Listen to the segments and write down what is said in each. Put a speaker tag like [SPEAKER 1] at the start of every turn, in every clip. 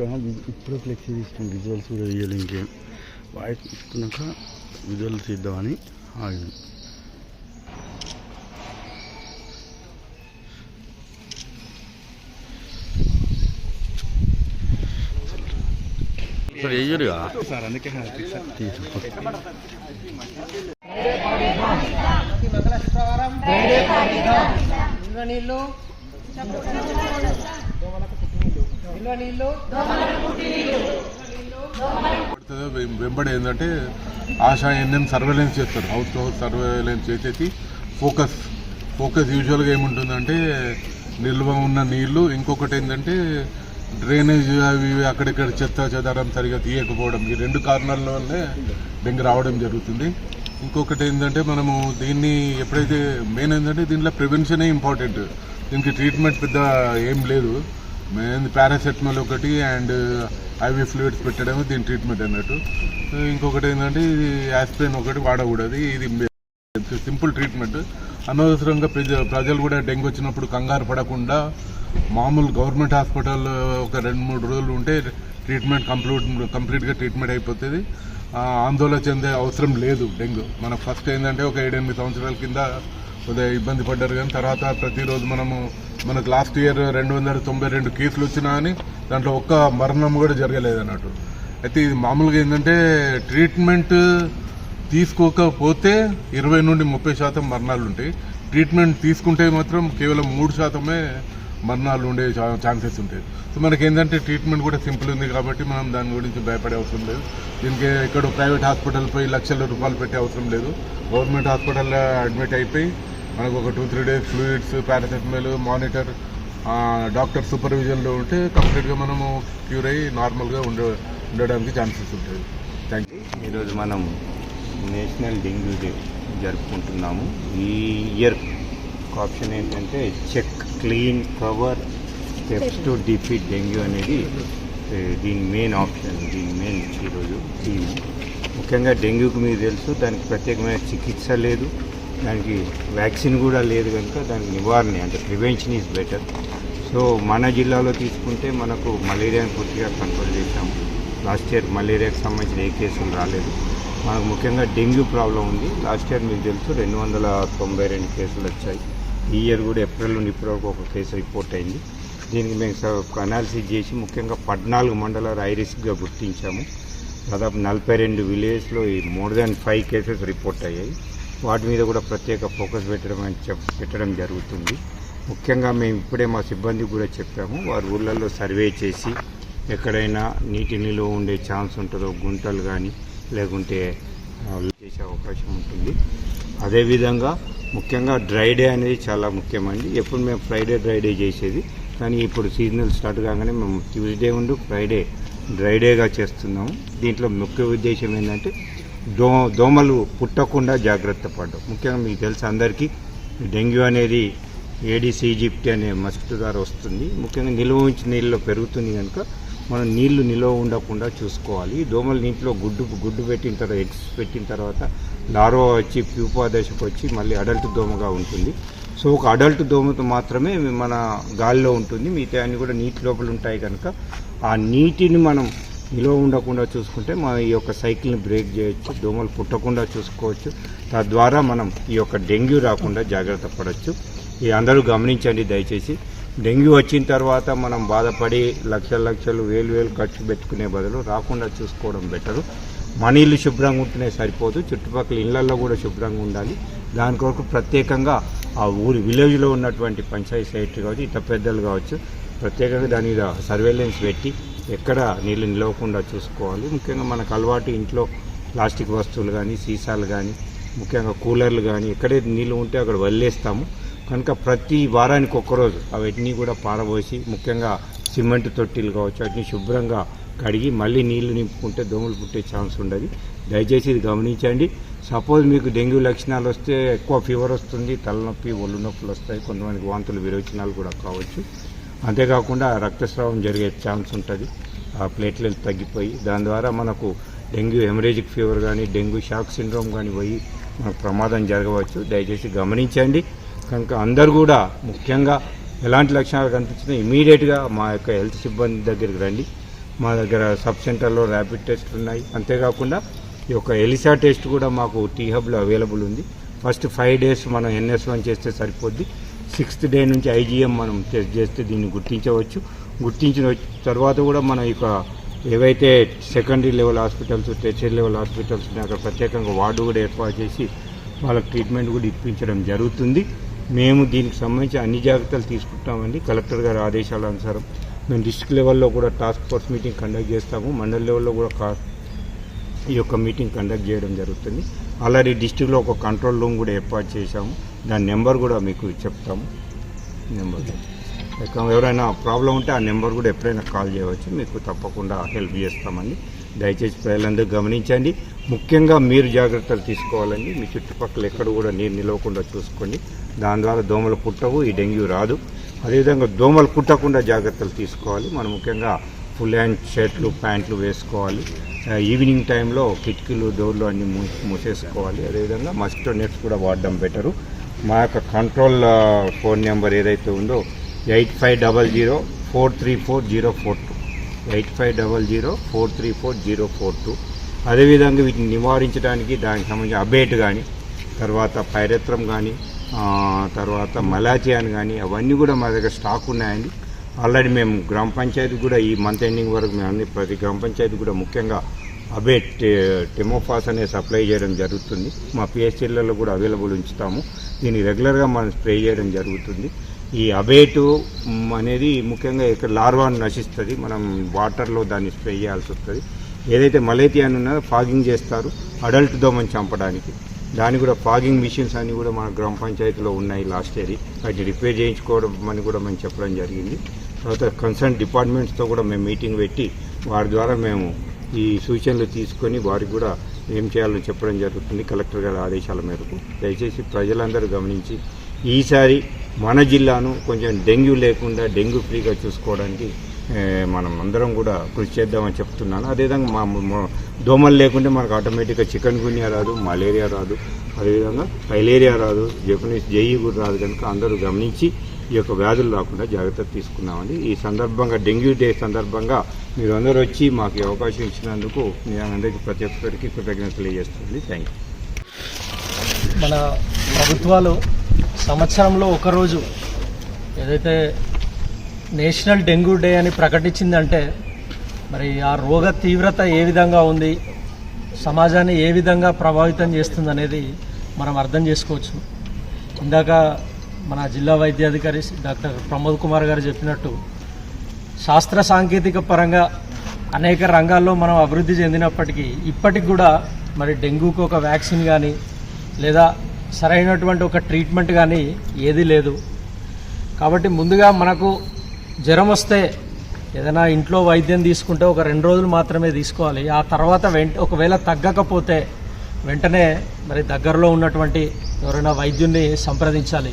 [SPEAKER 1] ఇంకా ఇప్పుడు ఫ్లెక్సీ తీసుకుని విజువల్స్ కూడా వేయాలి ఇంకేం. వాయిస్ తీసుకున్నాక విజువల్స్ తీద్దామని ఆగింది సార్ వేయరుగా
[SPEAKER 2] సార్ అందుకే
[SPEAKER 1] తీసుకో.
[SPEAKER 3] నిల్వ నీళ్ళు నిల్వ నీళ్ళు
[SPEAKER 4] పడుతుందో వెం- వెంబడి ఏంటంటే ఆశా ఎన్ఎం సర్వేలెన్స్ చేస్తారు. హౌస్ టు హౌస్ సర్వేలెన్స్ చేసేసి ఫోకస్ ఫోకస్ యూజువల్గా ఏముంటుందంటే నిల్వ ఉన్న నీళ్ళు. ఇంకొకటి ఏంటంటే డ్రైనేజ్ అవి ఇవి అక్కడిక్కడ చెత్త చెదారం సరిగా తీయకపోవడం. ఈ రెండు కారణాల వల్లే డెంగ్యూ రావడం జరుగుతుంది. ఇంకొకటి ఏంటంటే మనము దీన్ని ఎప్పుడైతే మెయిన్ ఏంటంటే దీంట్లో ప్రివెన్షనే ఇంపార్టెంట్. దీనికి ట్రీట్మెంట్ పెద్ద ఏం లేదు. పారాసెటమాల్ ఒకటి అండ్ ఐవి ఫ్లూయిడ్స్ పెట్టడమే దీని ట్రీట్మెంట్ అన్నట్టు. ఇంకొకటి ఏంటంటే ఇది యాస్పిరిన్ ఒకటి వాడకూడదు. ఇది సింపుల్ ట్రీట్మెంట్. అనవసరంగా ప్రజ ప్రజలు కూడా డెంగ్యూ వచ్చినప్పుడు కంగారు పడకుండా మామూలు గవర్నమెంట్ హాస్పిటల్ ఒక రెండు మూడు రోజులు ఉంటే ట్రీట్మెంట్ కంప్లీట్ కంప్లీట్గా ట్రీట్మెంట్ అయిపోతుంది. ఆందోళన చెందే అవసరం లేదు డెంగ్యూ. మనకు ఫస్ట్ ఏంటంటే ఒక ఏడెనిమిది సంవత్సరాల కింద కొద్దిగా ఇబ్బంది పడ్డారు కానీ తర్వాత ప్రతిరోజు మనము మనకు లాస్ట్ ఇయర్ రెండు వందల తొంభై రెండు కేసులు వచ్చినా కానీ దాంట్లో ఒక్క మరణం కూడా జరగలేదు అన్నట్టు. అయితే ఇది మామూలుగా ఏంటంటే ట్రీట్మెంట్ తీసుకోకపోతే ఇరవై నుండి ముప్పై శాతం మరణాలు ఉంటాయి. ట్రీట్మెంట్ తీసుకుంటే మాత్రం కేవలం మూడు శాతమే మరణాలు ఉండే ఛా- ఛాన్సెస్ ఉంటాయి. సో మనకి ఏంటంటే ట్రీట్మెంట్ కూడా సింపుల్ ఉంది కాబట్టి మనం దాని గురించి భయపడే అవసరం లేదు. దీనికి ఇక్కడ ప్రైవేట్ హాస్పిటల్ పోయి లక్షల రూపాయలు పెట్టే అవసరం లేదు. గవర్నమెంట్ హాస్పిటల్లో అడ్మిట్ అయిపోయి మనకు ఒక two three days fluids paracetamol monitor doctor సూపర్విజన్లో ఉంటే కంప్లీట్గా మనము క్యూర్ అయ్యి నార్మల్గా ఉండ ఉండడానికి ఛాన్సెస్ ఉంటాయి. థ్యాంక్ యూ
[SPEAKER 5] ఈరోజు మనం నేషనల్ డెంగ్యూ డే జరుపుకుంటున్నాము. ఈ ఇయర్ ఆప్షన్ ఏంటంటే check clean cover steps to defeat dengue అనేది దీని మెయిన్ ఆప్షన్ దీని మెయిన్ ఈరోజు థీమ్ ముఖ్యంగా డెంగ్యూకి మీకు తెలుసు దానికి ప్రత్యేకమైన చికిత్స లేదు. దానికి వ్యాక్సిన్ కూడా లేదు కనుక దానికి నివారణ అంటే ప్రివెన్షన్ ఈజ్ బెటర్. సో మన జిల్లాలో తీసుకుంటే మనకు మలేరియాని పూర్తిగా కంట్రోల్ చేశాము. లాస్ట్ ఇయర్ మలేరియాకి సంబంధించిన ఏ కేసులు రాలేదు. మనకు ముఖ్యంగా డెంగ్యూ ప్రాబ్లం ఉంది. లాస్ట్ ఇయర్ మీకు తెలుసు రెండు వందల తొంభై రెండు కేసులు వచ్చాయి. ఈ ఇయర్ కూడా ఏప్రిల్ నుండి ఇప్పటివరకు ఒక కేసు రిపోర్ట్ అయింది. దీనికి మేము అనాలిసిస్ చేసి ముఖ్యంగా పద్నాలుగు మండలాలు హై గుర్తించాము. దాదాపు నలభై రెండు విలేజ్లో ఈ more than five cases report అయ్యాయి. వాటి మీద కూడా ప్రత్యేక ఫోకస్ పెట్టడం అని చెప్ పెట్టడం జరుగుతుంది. ముఖ్యంగా మేము ఇప్పుడే మా సిబ్బందికి కూడా చెప్పాము. వారి ఊళ్ళల్లో సర్వే చేసి ఎక్కడైనా నీటి నిలువ ఉండే ఛాన్స్ ఉంటుందో గుంటలు కానీ లేకుంటే చేసే అవకాశం ఉంటుంది. అదేవిధంగా ముఖ్యంగా డ్రై డే అనేది చాలా ముఖ్యమండి. ఎప్పుడు మేము ఫ్రైడే డ్రై డే చేసేది. కానీ ఇప్పుడు సీజనల్ స్టార్ట్ కాగానే మేము ట్యూస్డే ఉండు ఫ్రైడే డ్రై డేగా చేస్తున్నాము. దీంట్లో ముఖ్య ఉద్దేశం ఏంటంటే దో దోమలు పుట్టకుండా జాగ్రత్త పడ్డం. ముఖ్యంగా మీకు తెలుసు అందరికీ డెంగ్యూ అనేది ఏడీస్ ఈజిప్ట్ అనే మస్కిటో ద్వారా వస్తుంది. ముఖ్యంగా నిల్వ ఉంచిన నీళ్ళలో పెరుగుతుంది కనుక మనం నీళ్ళు నిల్వ ఉండకుండా చూసుకోవాలి. దోమలు నీటిలో గుడ్డు గుడ్డు పెట్టిన తర్వాత ఎగ్స్ పెట్టిన తర్వాత లారో వచ్చి ప్యూపా దశకు వచ్చి మళ్ళీ అడల్ట్ దోమగా ఉంటుంది. సో ఒక అడల్ట్ దోమతో మాత్రమే మన గాలిలో ఉంటుంది. మిగతా అన్నీ కూడా నీటి లోపల ఉంటాయి కనుక ఆ నీటిని మనం నిలువ ఉండకుండా చూసుకుంటే మనం ఈ యొక్క సైకిల్ని బ్రేక్ చేయొచ్చు దోమలు పుట్టకుండా చూసుకోవచ్చు. తద్వారా మనం ఈ యొక్క డెంగ్యూ రాకుండా జాగ్రత్త పడవచ్చు ఇది అందరూ గమనించండి దయచేసి. డెంగ్యూ వచ్చిన తర్వాత మనం బాధపడి లక్షల లక్షలు వేలు వేలు ఖర్చు పెట్టుకునే బదులు రాకుండా చూసుకోవడం బెటరు. మన ఇల్లు శుభ్రంగా ఉంటేనే సరిపోదు. చుట్టుపక్కల ఇళ్ళలో కూడా శుభ్రంగా ఉండాలి. దాని కొరకు ప్రత్యేకంగా ఆ ఊరి విలేజ్లో ఉన్నటువంటి పంచాయతీ సెక్రటరీ కావచ్చు ఇతర పెద్దలు కావచ్చు ప్రత్యేకంగా దాని మీద సర్వేలెన్స్ పెట్టి ఎక్కడ నీళ్ళు నిలవకుండా చూసుకోవాలి. ముఖ్యంగా మనకు అలవాటు ఇంట్లో ప్లాస్టిక్ వస్తువులు కానీ సీసాలు కానీ ముఖ్యంగా కూలర్లు కానీ ఎక్కడే నీళ్ళు ఉంటే అక్కడ వదిలేస్తాము. కనుక ప్రతి వారానికి ఒక్కరోజు అవన్నీ కూడా పారబోసి ముఖ్యంగా సిమెంట్ తొట్టిలు కావచ్చు వాటిని శుభ్రంగా కడిగి మళ్ళీ నీళ్ళు నింపుకుంటే దోమలు పుట్టే ఛాన్స్ ఉండదు. దయచేసి ఇది గమనించండి. సపోజ్ మీకు డెంగ్యూ లక్షణాలు వస్తే ఎక్కువ ఫీవర్ వస్తుంది తలనొప్పి ఒళ్ళు నొప్పులు వస్తాయి కొంతమందికి వాంతులు విరోచనాలు కూడా కావచ్చు. అంతేకాకుండా రక్తస్రావం జరిగే ఛాన్స్ ఉంటుంది. ఆ ప్లేట్లెట్ తగ్గిపోయి దాని ద్వారా మనకు డెంగ్యూ హెమరేజిక్ ఫీవర్ కానీ డెంగ్యూ షాక్ సిండ్రోమ్ కానీ పోయి మనకు ప్రమాదం జరగవచ్చు. దయచేసి గమనించండి. కనుక అందరు కూడా ముఖ్యంగా ఎలాంటి లక్షణాలు కనిపించినా ఇమీడియట్గా మా యొక్క హెల్త్ సిబ్బంది దగ్గరికి రండి. మా దగ్గర సబ్ సెంటర్లో ర్యాపిడ్ టెస్ట్ ఉన్నాయి. అంతేకాకుండా ఈ యొక్క ఎలిసా టెస్ట్ కూడా మాకు టీ హబ్లో అవైలబుల్ ఉంది. ఫస్ట్ ఫైవ్ డేస్ మనం ఎన్ఎస్ వన్ చేస్తే సరిపోద్ది. సిక్స్త్ డే నుంచి ఐజీఎం మనం టెస్ట్ చేస్తే దీన్ని గుర్తించవచ్చు. గుర్తించిన తర్వాత కూడా మనం ఇక ఏవైతే secondary level hospitals tertiary level hospitals ఉన్నాయి అక్కడ ప్రత్యేకంగా వార్డు కూడా ఏర్పాటు చేసి వాళ్ళకి ట్రీట్మెంట్ కూడా ఇప్పించడం జరుగుతుంది. మేము దీనికి సంబంధించి అన్ని జాగ్రత్తలు తీసుకుంటామండి. కలెక్టర్ గారి ఆదేశాల అనుసారం మేము డిస్ట్రిక్ట్ లెవెల్లో కూడా టాస్క్ ఫోర్స్ మీటింగ్ కండక్ట్ చేస్తాము. మండల్ లెవెల్లో కూడా కా- ఈ యొక్క మీటింగ్ కండక్ట్ చేయడం జరుగుతుంది. అలాగే డిస్టిక్లో ఒక కంట్రోల్ రూమ్ కూడా ఏర్పాటు చేశాము. దాని నెంబర్ కూడా మీకు చెప్తాము నెంబర్. ఎవరైనా ప్రాబ్లం ఉంటే ఆ నెంబర్ కూడా ఎప్పుడైనా కాల్ చేయవచ్చు. మీకు తప్పకుండా హెల్ప్ చేస్తామండి. దయచేసి ప్రజలందరూ గమనించండి. ముఖ్యంగా మీరు జాగ్రత్తలు తీసుకోవాలండి. మీ చుట్టుపక్కల ఎక్కడ కూడా నీరు నిలవకుండా చూసుకోండి. దాని ద్వారా దోమలు పుట్టవు ఈ డెంగ్యూ రాదు. అదేవిధంగా దోమలు పుట్టకుండా జాగ్రత్తలు తీసుకోవాలి. మనం ముఖ్యంగా ఫుల్ హ్యాండ్ షర్ట్లు ప్యాంట్లు వేసుకోవాలి. ఈవినింగ్ టైంలో కిటికీలు డోర్లు అన్నీ మూసేసుకోవాలి. అదేవిధంగా మస్కిటో నెట్స్ కూడా వాడడం బెటరు. మా యొక్క కంట్రోల్ ఫోన్ నెంబర్ ఏదైతే ఉందో eight five double zero four three four zero four two. Eight five double zero four three four zero four two. అదేవిధంగా వీటిని నివారించడానికి దానికి సంబంధించిన అబేట్ కానీ తర్వాత పైరత్రం కానీ తర్వాత మలాచియాన్ కానీ అవన్నీ కూడా మా దగ్గర స్టాక్ ఉన్నాయండి. ఆల్రెడీ మేము గ్రామ పంచాయతీ కూడా ఈ మంత్ ఎండింగ్ వరకు మేము అన్ని ప్రతి గ్రామ పంచాయతీ కూడా ముఖ్యంగా అబేట్ టెమోఫాస్ అనే సప్లై చేయడం జరుగుతుంది. మా పిహెచ్ఎల్లలో కూడా అవైలబుల్ ఉంచుతాము. దీన్ని రెగ్యులర్గా మనం స్ప్రే చేయడం జరుగుతుంది. ఈ అబేటు అనేది ముఖ్యంగా ఇక్కడ లార్వాను నశిస్తుంది. మనం వాటర్లో దాన్ని స్ప్రే చేయాల్సి వస్తుంది. ఏదైతే మలేథియాన్ ఉన్నదో ఫాగింగ్ చేస్తారు. అడల్ట్ దోమని చంపడానికి. దాని కూడా ఫాగింగ్ మిషన్స్ అన్నీ కూడా మన గ్రామ పంచాయతీలో ఉన్నాయి లాస్ట్ ఇయర్. వాటిని రిపేర్ చేయించుకోవడం అని కూడా మేము చెప్పడం జరిగింది. తర్వాత కన్సర్న్ డిపార్ట్మెంట్స్తో కూడా మేము మీటింగ్ పెట్టి వారి ద్వారా మేము ఈ సూచనలు తీసుకొని వారికి కూడా ఏం చేయాలని చెప్పడం జరుగుతుంది కలెక్టర్ గారి ఆదేశాల మేరకు. దయచేసి ప్రజలందరూ గమనించి ఈసారి మన జిల్లాను కొంచెం డెంగ్యూ లేకుండా డెంగ్యూ ఫ్రీగా చూసుకోవడానికి మనం అందరం కూడా కృషి చేద్దామని చెప్తున్నాను. అదేవిధంగా మా దోమలు లేకుంటే మనకు ఆటోమేటిక్గా చికెన్ గున్యా రాదు మలేరియా రాదు. అదేవిధంగా ఫైలేరియా రాదు జపనీస్ జేఈ కూడా రాదు కనుక అందరూ గమనించి ఈ యొక్క వ్యాధులు రాకుండా జాగ్రత్త తీసుకున్నామండి ఈ సందర్భంగా డెంగ్యూ డే సందర్భంగా మీరు అందరూ వచ్చి మాకు అవకాశం ఇచ్చినందుకు నేను అందరికీ ప్రతి ఒక్కరికి కృతజ్ఞతలు తెలియజేస్తుంది థ్యాంక్ యూ
[SPEAKER 3] మన ప్రభుత్వాలు సంవత్సరంలో ఒకరోజు ఏదైతే నేషనల్ డెంగ్యూ డే అని ప్రకటించిందంటే మరి ఆ రోగ తీవ్రత ఏ విధంగా ఉంది సమాజాన్ని ఏ విధంగా ప్రభావితం చేస్తుంది అనేది మనం అర్థం చేసుకోవచ్చు. ఇందాక మన జిల్లా వైద్యాధికారి డాక్టర్ ప్రమోద్ కుమార్ గారు చెప్పినట్టు శాస్త్ర సాంకేతిక పరంగా అనేక రంగాల్లో మనం అభివృద్ధి చెందినప్పటికీ ఇప్పటికి కూడా మరి డెంగ్యూకి ఒక వ్యాక్సిన్ కానీ లేదా సరైనటువంటి ఒక ట్రీట్మెంట్ కానీ ఏదీ లేదు. కాబట్టి ముందుగా మనకు జ్వరం వస్తే ఏదైనా ఇంట్లో వైద్యం తీసుకుంటే ఒక రెండు రోజులు మాత్రమే తీసుకోవాలి. ఆ తర్వాత వెంట ఒకవేళ తగ్గకపోతే వెంటనే మరి దగ్గరలో ఉన్నటువంటి ఎవరైనా వైద్యున్ని సంప్రదించాలి.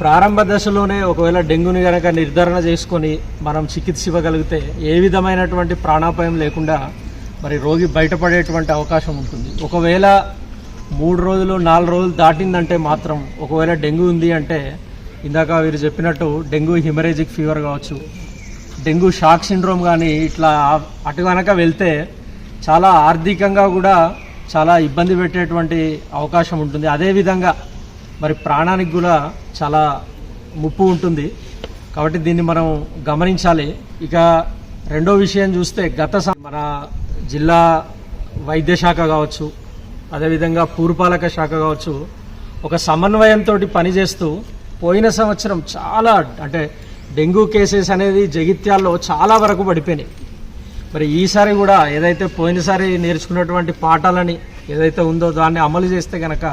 [SPEAKER 3] ప్రారంభ దశలోనే ఒకవేళ డెంగ్యూని కనుక నిర్ధారణ చేసుకొని మనం చికిత్స ఇవ్వగలిగితే ఏ విధమైనటువంటి ప్రాణాపాయం లేకుండా మరి రోగి బయటపడేటువంటి అవకాశం ఉంటుంది. ఒకవేళ మూడు రోజులు నాలుగు రోజులు దాటిందంటే మాత్రం ఒకవేళ డెంగ్యూ ఉంది అంటే ఇందాక వీరు చెప్పినట్టు డెంగ్యూ హిమరేజిక్ ఫీవర్ కావచ్చు డెంగ్యూ షాక్ సిండ్రోమ్ కానీ ఇట్లా అటు కనుక వెళ్తే చాలా ఆర్థికంగా కూడా చాలా ఇబ్బంది పెట్టేటువంటి అవకాశం ఉంటుంది. అదేవిధంగా మరి ప్రాణానికి కూడా చాలా ముప్పు ఉంటుంది. కాబట్టి దీన్ని మనం గమనించాలి. ఇక రెండో విషయం చూస్తే గత మన జిల్లా వైద్య శాఖ కావచ్చు అదేవిధంగా పూర్పాలక శాఖ కావచ్చు ఒక సమన్వయంతో పనిచేస్తూ పోయిన సంవత్సరం చాలా అంటే డెంగ్యూ కేసెస్ అనేది జగిత్యాల్లో చాలా వరకు పడిపోయినాయి. మరి ఈసారి కూడా ఏదైతే పోయినసారి నేర్చుకున్నటువంటి పాఠాలని ఏదైతే ఉందో దాన్ని అమలు చేస్తే కనుక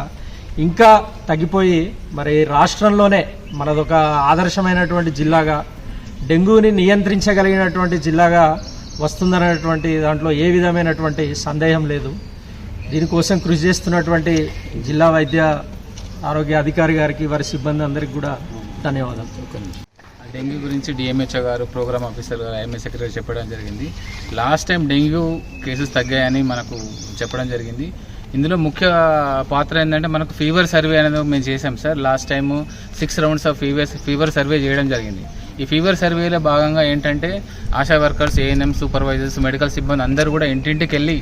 [SPEAKER 3] ఇంకా తగ్గిపోయి మరి రాష్ట్రంలోనే మనదొక ఆదర్శమైనటువంటి జిల్లాగా డెంగ్యూని నియంత్రించగలిగినటువంటి జిల్లాగా వస్తుందనేటువంటి దాంట్లో ఏ విధమైనటువంటి సందేహం లేదు. దీనికోసం కృషి చేస్తున్నటువంటి జిల్లా వైద్య ఆరోగ్య అధికారి గారికి వారి సిబ్బంది అందరికీ కూడా ధన్యవాదాలు.
[SPEAKER 2] డెంగ్యూ గురించి డిఎంహెచ్ఓ గారు ప్రోగ్రామ్ ఆఫీసర్ గారు ఎంఎస్ సెక్రటరీ చెప్పడం జరిగింది. లాస్ట్ టైం డెంగ్యూ కేసెస్ తగ్గాయని మనకు చెప్పడం జరిగింది. ఇందులో ముఖ్య పాత్ర ఏంటంటే మనకు ఫీవర్ సర్వే అనేది మేము చేసాం sir last time six rounds of fever fever survey చేయడం జరిగింది. ఈ ఫీవర్ సర్వేలో భాగంగా ఏంటంటే ASHA workers ANM supervisors medical సిబ్బంది అందరూ కూడా ఇంటింటికి వెళ్ళి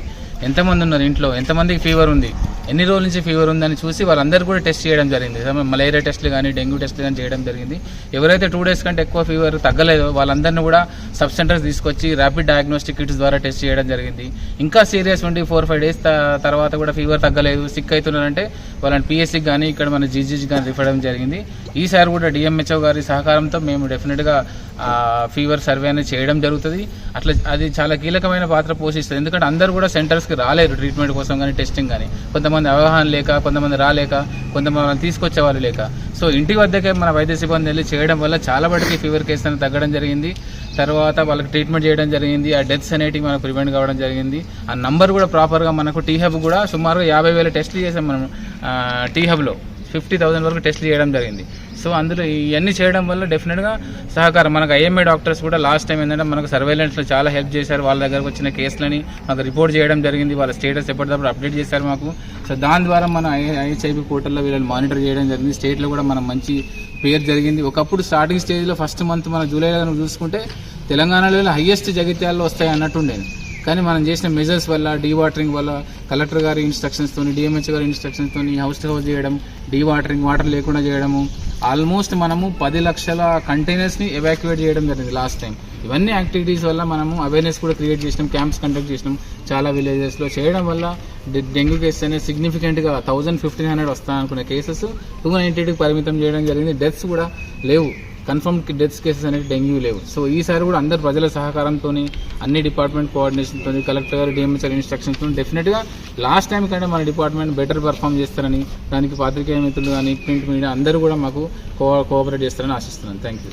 [SPEAKER 2] ఎంతమంది ఉన్నారు ఇంట్లో? ఎంతమందికి ఫీవర్ ఉంది? ఎన్ని రోజుల నుంచి ఫీవర్ ఉందని చూసి వాళ్ళందరూ కూడా టెస్ట్ చేయడం జరిగింది. మలేరియా టెస్ట్లు కానీ డెంగ్యూ టెస్ట్లు కానీ చేయడం జరిగింది. ఎవరైతే టూ డేస్ కంటే ఎక్కువ ఫీవర్ తగ్గలేదో వాళ్ళందరినీ కూడా సబ్ సెంటర్స్ తీసుకొచ్చి ర్యాపిడ్ డయాగ్నోస్టిక్ కిట్స్ ద్వారా టెస్ట్ చేయడం జరిగింది. ఇంకా సీరియస్ ఉండి ఫోర్ ఫైవ్ డేస్ తర్వాత కూడా ఫీవర్ తగ్గలేదు. సిక్ అవుతున్నారంటే వాళ్ళని పిఎస్సికి కానీ ఇక్కడ మన జీజీకి కానీ రిఫర్ అవ్వడం జరిగింది. ఈసారి కూడా డిఎంహెచ్ఓ గారి సహకారంతో మేము డెఫినెట్గా ఫీవర్ సర్వే అనేది చేయడం జరుగుతుంది. అట్లా అది చాలా కీలకమైన పాత్ర పోషిస్తుంది. ఎందుకంటే అందరూ కూడా సెంటర్స్కి రాలేరు ట్రీట్మెంట్ కోసం కానీ టెస్టింగ్ కానీ. కొంతమంది కొంతమంది అవగాహన లేక కొంతమంది రాలేక కొంతమంది తీసుకొచ్చే వాళ్ళు లేక. సో ఇంటి వద్దకే మన వైద్య సిబ్బంది వెళ్ళి చేయడం వల్ల చాలా మటుకి ఫీవర్ కేసు అనేది తగ్గడం జరిగింది. తర్వాత వాళ్ళకి ట్రీట్మెంట్ చేయడం జరిగింది. ఆ డెత్స్ అనేటివి మనకు ప్రివెంట్ కావడం జరిగింది. ఆ నంబర్ కూడా ప్రాపర్గా మనకు టీ హబ్ కూడా సుమారుగా యాభై వేల టెస్టులు చేసాం మనం టీ హబ్లో ఫిఫ్టీ థౌసండ్ వరకు టెస్ట్లు చేయడం జరిగింది. సో అందులో ఇవన్నీ చేయడం వల్ల డెఫినెట్గా సహకారం. మనకు ఐఎంఏ డాక్టర్స్ కూడా లాస్ట్ టైం ఏంటంటే మనకు సర్వేలెన్స్లో చాలా హెల్ప్ చేశారు. వాళ్ళ దగ్గరకు వచ్చిన కేసులని మాకు రిపోర్ట్ చేయడం జరిగింది. వాళ్ళ స్టేటస్ ఎప్పటికప్పుడు అప్డేట్ చేశారు మాకు. సో దాని ద్వారా మన ఐహెచ్ఐబి పోర్టల్లో వీళ్ళని మానిటర్ చేయడం జరిగింది. స్టేట్లో కూడా మనం మంచి పేరు జరిగింది. ఒకప్పుడు స్టార్టింగ్ స్టేజ్లో ఫస్ట్ మంత్ మన జూలైలో చూసుకుంటే తెలంగాణలో హైయెస్ట్ జగిత్యాల్లో వస్తాయి అన్నట్టుండేది. కానీ మనం చేసిన మెజర్స్ వల్ల డీవాటరింగ్ వల్ల కలెక్టర్ గారి ఇన్స్ట్రక్షన్స్తో డిఎంహెచ్ గారి ఇన్స్ట్రక్షన్స్తో హౌస్ టు హౌస్ చేయడం డీవాటరింగ్ వాటర్ లేకుండా చేయడము ఆల్మోస్ట్ మనము పది లక్షల కంటైనర్స్ని ఎవాక్యువేట్ చేయడం జరిగింది లాస్ట్ టైం ఇవన్నీ యాక్టివిటీస్ వల్ల మనము అవేర్నెస్ కూడా క్రియేట్ చేసినాం క్యాంప్స్ కండక్ట్ చేసినాం. చాలా విలేజెస్లో చేయడం వల్ల డెంగ్యూ కేసెస్ అనేది సిగ్నిఫికెంట్గా థౌజండ్ ఫిఫ్టీన్ హండ్రెడ్ వస్తాయనుకునే కేసెస్ టూ నైంటీకి పరిమితం చేయడం జరిగింది. డెత్స్ కూడా లేవు. కన్ఫర్మ్ డెత్స్ కేసెస్ అనేది డెంగ్యూ లేవు. సో ఈసారి కూడా అందరు ప్రజల సహకారంతో అన్ని డిపార్ట్మెంట్ కోఆర్డినేషన్తో కలెక్టర్ గారు డిఎంఎస్ఆర్ ఇన్స్ట్రక్షన్స్తో డెఫినెట్గా లాస్ట్ టైం కంటే మన డిపార్ట్మెంట్ బెటర్ పర్ఫామ్ చేస్తారని దానికి పాత్రికేయ మిత్రులు కానీ ప్రింట్ మీడియా అందరూ కూడా మాకు కో కోఆపరేట్ చేస్తారని ఆశిస్తున్నాను. Thank you